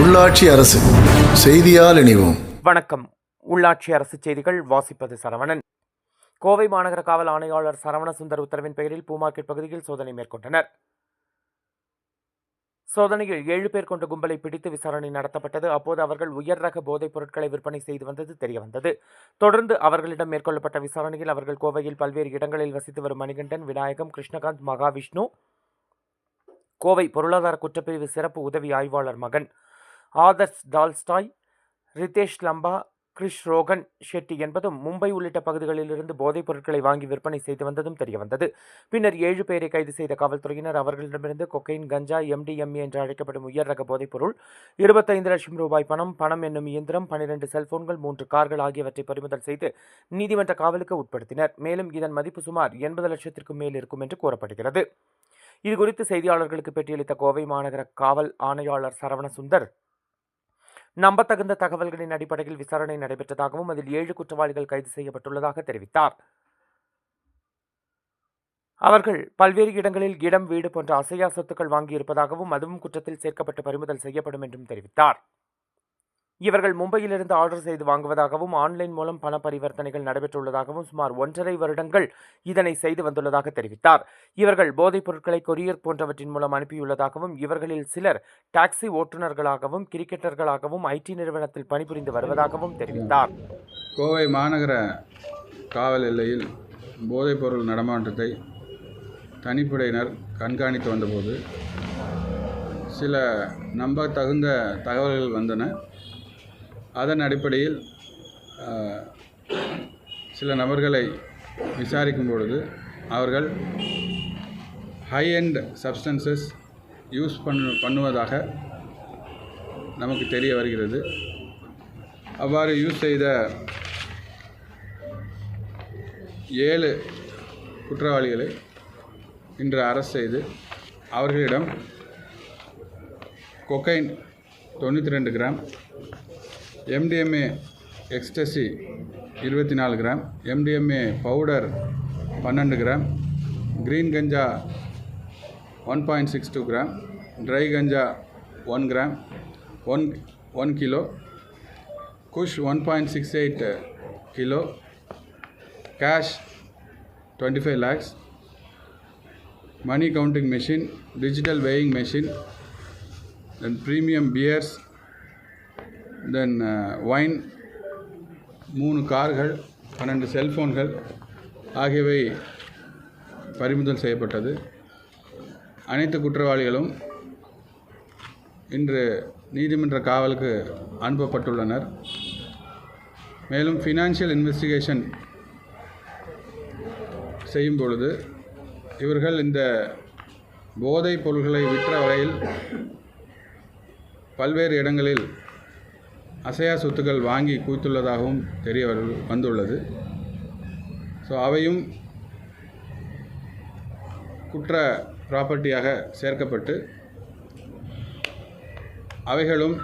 உள்ளாட்சி அரசு செய்தியால் இணைவோம். வணக்கம். உள்ளாட்சி அரசு செய்திகள் வாசிப்பது சரவணன். கோவை மாநகர காவல் ஆணையாளர் சரவண சுந்தர் உத்தரவின் பெயரில் பூ மார்க்கெட் பகுதியில் சோதனை மேற்கொண்டனர். சோதனையில் ஏழு பேர் கொண்ட கும்பலை பிடித்து விசாரணை நடத்தப்பட்டது. அப்போது அவர்கள் உயர் ரக போதைப் பொருட்களை விற்பனை செய்து வந்தது தெரியவந்தது. தொடர்ந்து அவர்களிடம் மேற்கொள்ளப்பட்ட விசாரணையில் அவர்கள் கோவையில் பல்வேறு இடங்களில் வசித்து வரும் மணிகண்டன் விநாயகம் கிருஷ்ணகாந்த் மகாவிஷ்ணு கோவை பொருளாதார குற்றப்பிரிவு சிறப்பு உதவி ஆய்வாளர் மகன் ஆதர்ஸ் டால்ஸ்டாய் ரிதேஷ் லம்பா கிரிஷ் ரோகன் ஷெட்டி என்பதும் மும்பை உள்ளிட்ட பகுதிகளிலிருந்து போதைப் பொருட்களை வாங்கி விற்பனை செய்து வந்ததும் தெரியவந்தது. பின்னர் ஏழு பேரை கைது செய்த காவல்துறையினர் அவர்களிடமிருந்து கொக்கைன் கஞ்சா எம்டிஎம்ஏ என்று அழைக்கப்படும் உயர் ரக போதைப்பொருள் இருபத்தைந்து லட்சம் ரூபாய் பணம் பணம் என்னும் இயந்திரம் பனிரெண்டு செல்போன்கள் மூன்று கார்கள் ஆகியவற்றை பறிமுதல் செய்து நீதிமன்ற காவலுக்கு உட்படுத்தினர். மேலும் இதன் மதிப்பு சுமார் எண்பது லட்சத்திற்கும் மேல் இருக்கும் என்று கூறப்படுகிறது. இதுகுறித்து செய்தியாளர்களுக்கு பேட்டியளித்த கோவை மாநகர காவல் ஆணையாளர் சரவணசுந்தர் நம்பத்தகுந்த தகவல்களின் அடிப்படையில் விசாரணை நடைபெற்றதாகவும் அதில் ஏழு குற்றவாளிகள் கைது செய்யப்பட்டுள்ளதாக தெரிவித்தார். அவர்கள் பல்வேறு இடங்களில் இடம் வீடு போன்ற அசையா சொத்துக்கள் வாங்கியிருப்பதாகவும் அதுவும் குற்றத்தில் சேர்க்கப்பட்டு பறிமுதல் செய்யப்படும் என்றும் தெரிவித்தார். இவர்கள் மும்பையிலிருந்து ஆர்டர் செய்து வாங்குவதாகவும் ஆன்லைன் மூலம் பண பரிவர்த்தனைகள் நடைபெற்றுள்ளதாகவும் சுமார் ஒன்றரை வருடங்கள் இதனை செய்து வந்துள்ளதாக தெரிவித்தார். இவர்கள் போதைப் பொருட்களை கொரியர் போன்றவற்றின் மூலம் அனுப்பியுள்ளதாகவும் இவர்களில் சிலர் டாக்ஸி ஓட்டுநர்களாகவும் கிரிக்கெட்டர்களாகவும் ஐடி நிறுவனத்தில் பணிபுரிந்து வருவதாகவும் தெரிவித்தார். கோவை மாநகர காவல் எல்லையில் போதைப்பொருள் நடமாட்டத்தை தனிப்படையினர் கண்காணித்து வந்தபோது சில நம்பத்தகுந்த தகவல்கள் வந்தன. அதன் அடிப்படையில் சில நபர்களை விசாரிக்கும் பொழுது அவர்கள் ஹை எண்ட் சப்ஸ்டன்சஸ் யூஸ் பண்ணு பண்ணுவதாக நமக்கு தெரிய வருகிறது. அவ்வாறு யூஸ் செய்த ஏழு குற்றவாளிகளை இன்று அரெஸ்ட் செய்து அவர்களிடம் கொக்கைன் தொண்ணூற்றி ரெண்டு கிராம் எம்டிஎம்ஏ எக்ஸ்டசி இருபத்தி நாலு கிராம். எம்டிஎம்ஏ பவுடர் பன்னெண்டு gram. Green ganja one point six two gram. Dry ganja one gram. One one kilo. Kush one point six eight kilo. Cash twenty five lakhs money counting machine digital weighing machine then premium beers then wine uh, மூணு கார்கள் பன்னெண்டு செல்ஃபோன்கள் ஆகியவை பறிமுதல் செய்யப்பட்டது. அனைத்து குற்றவாளிகளும் இன்று நீதிமன்ற காவலுக்கு அனுப்பப்பட்டுள்ளனர். மேலும் ஃபினான்ஷியல் இன்வெஸ்டிகேஷன் செய்யும் பொழுது இவர்கள் இந்த போதைப் பொருள்களை விற்ற வகையில் பல்வேறு இடங்களில் அசையா சொத்துக்கள் வாங்கி குவித்துள்ளதாகவும் தெரிய வரு- வந்துள்ளது. ஸோ அவையும் குற்ற ப்ராப்பர்ட்டியாக சேர்க்கப்பட்டு அவைகளும்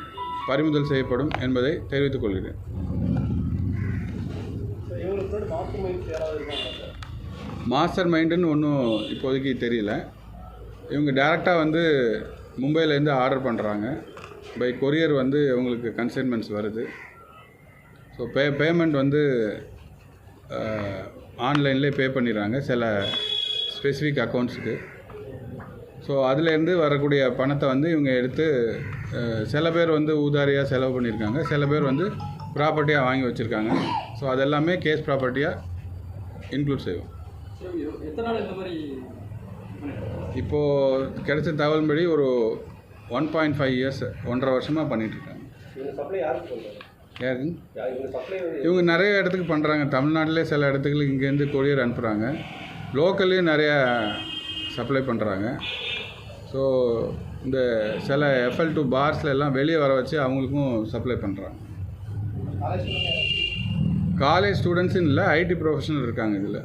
பறிமுதல் செய்யப்படும் என்பதை தெரிவித்துக் கொள்கிறேன். மாஸ்டர் மைண்டுன்னு ஒன்றும் இப்போதைக்கு தெரியல. இவங்க டேரெக்டாக வந்து மும்பையிலேருந்து ஆர்டர் பண்ணுறாங்க பை கொரியர் வந்து இவங்களுக்கு கன்சைன்மெண்ட்ஸ் வருது. ஸோ பே பேமெண்ட் வந்து ஆன்லைன்லேயே பே பண்ணிடுறாங்க சில ஸ்பெசிஃபிக் அக்கௌண்ட்ஸுக்கு ஸோ அதுலேருந்து வரக்கூடிய பணத்தை வந்து இவங்க எடுத்து சில பேர் வந்து ஊதாரியாக செலவு பண்ணியிருக்காங்க சில பேர் வந்து ப்ராப்பர்ட்டியாக வாங்கி வச்சுருக்காங்க. ஸோ அதெல்லாமே கேஸ் ப்ராப்பர்ட்டியாக இன்க்ளூட் செய்வோம். இப்போது கிடைச்ச தகவல்படி ஒரு ஒன் பாயிண்ட் ஃபைவ் இயர்ஸ் ஒன்றரை வருஷமாக பண்ணிகிட்ருக்காங்க யாருங்க இவங்க நிறைய இடத்துக்கு பண்ணுறாங்க தமிழ்நாட்டிலே சில இடத்துக்கு இங்கேருந்து கொரியர் அனுப்புகிறாங்க லோக்கல்லையும் நிறைய சப்ளை பண்ணுறாங்க ஸோ இந்த சில எஃப்எல் டூ பார்ஸில் எல்லாம் வெளியே வர வச்சு அவங்களுக்கும் சப்ளை பண்ணுறாங்க காலேஜ் ஸ்டூடெண்ட்ஸுன்னு இல்லை ஐடி ப்ரொஃபஷனல் இருக்காங்க இதில்.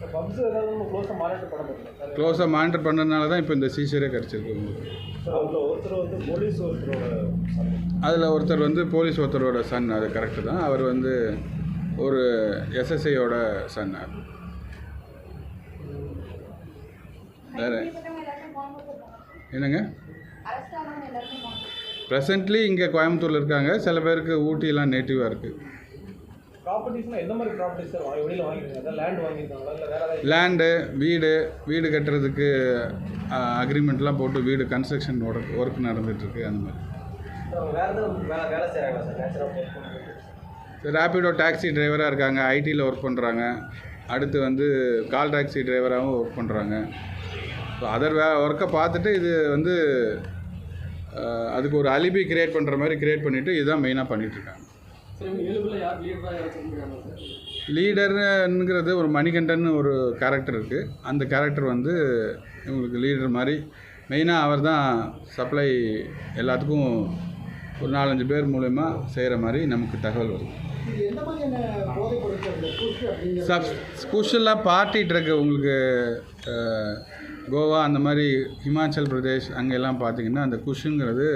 க்ளோஸாக மானிட்டர் பண்ண முடியல சார் க்ளோஸாக மானிட்டர் பண்ணுறதுனால தான் இப்போ இந்த சீசரே கிடச்சிருக்கு உங்களுக்கு. சார் அதில் ஒருத்தர் வந்து போலீஸ் ஒருத்தரோட அதில் ஒருத்தர் வந்து போலீஸ் ஒருத்தரோட சன் அது கரெக்டு தான். அவர் வந்து ஒரு எஸ்எஸ்ஐயோட சன் வேறு? என்னங்க? ப்ரெசன்ட்லி இங்கே கோயம்புத்தூரில் இருக்காங்க. சில பேருக்கு ஊட்டிலாம் நேட்டிவாக இருக்குது ப்ராப்பர்ட்டிஸ்னால் எந்த மாதிரி ப்ராப்பர்ட்டிஸ் சார் வாங்கி வெளியில் வாங்கிருக்காங்க அதான் லேண்ட் வாங்கியிருக்காங்களா? இல்லை வேறு ஏதாவது லேண்டு வீடு வீடு கட்டுறதுக்கு அக்ரிமெண்ட்லாம் போட்டு வீடு கன்ஸ்ட்ரக்ஷன் ஒர்க் ஒர்க் நடந்துகிட்ருக்கு அந்த மாதிரி. வேறு ஏதாவது வேலை வேலை செய்கிறாங்களா சார் நேச்சுரல் ஒர்க் பண்ணுறது ரேப்பிடோ டாக்ஸி டிரைவராக இருக்காங்க. ஐடியில் ஒர்க் பண்ணுறாங்க அடுத்து வந்து கால் டாக்ஸி டிரைவராகவும் ஒர்க் பண்ணுறாங்க ஸோ அதர் வே ஒர்க்கை பார்த்துட்டு இது வந்து அதுக்கு ஒரு அலிபி கிரியேட் பண்ணுற மாதிரி கிரியேட் பண்ணிவிட்டு இதுதான் மெயினாக பண்ணிகிட்ருக்காங்க லீடருங்கிறது ஒரு மணிகண்டன் ஒரு கேரக்டர் இருக்குது அந்த கேரக்டர் வந்து இவங்களுக்கு லீடர் மாதிரி. மெயினாக அவர் தான் சப்ளை எல்லாத்துக்கும் ஒரு நாலஞ்சு பேர் மூலயமா செய்கிற மாதிரி நமக்கு தகவல் வருது. சப் ஸ்பெஷலாக பார்ட்டி ட்ரக் உங்களுக்கு கோவா அந்த மாதிரி ஹிமாச்சல் பிரதேஷ் அங்கெல்லாம் பார்த்தீங்கன்னா அந்த குஷுங்கிறது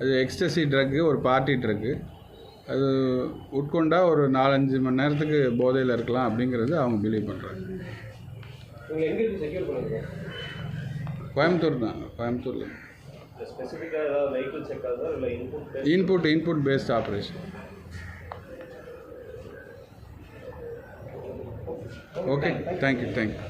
அது எக்ஸ்டசி ட்ரக்கு ஒரு பார்ட்டி ட்ரக்கு அது உட்கொண்டா ஒரு நாலஞ்சு மணி நேரத்துக்கு போதையில் இருக்கலாம் அப்படிங்கிறது அவங்க பிலீவ் பண்ணுறாங்க கோயம்புத்தூர் தான் கோயம்புத்தூரில். Input input based operation okay thank you thank you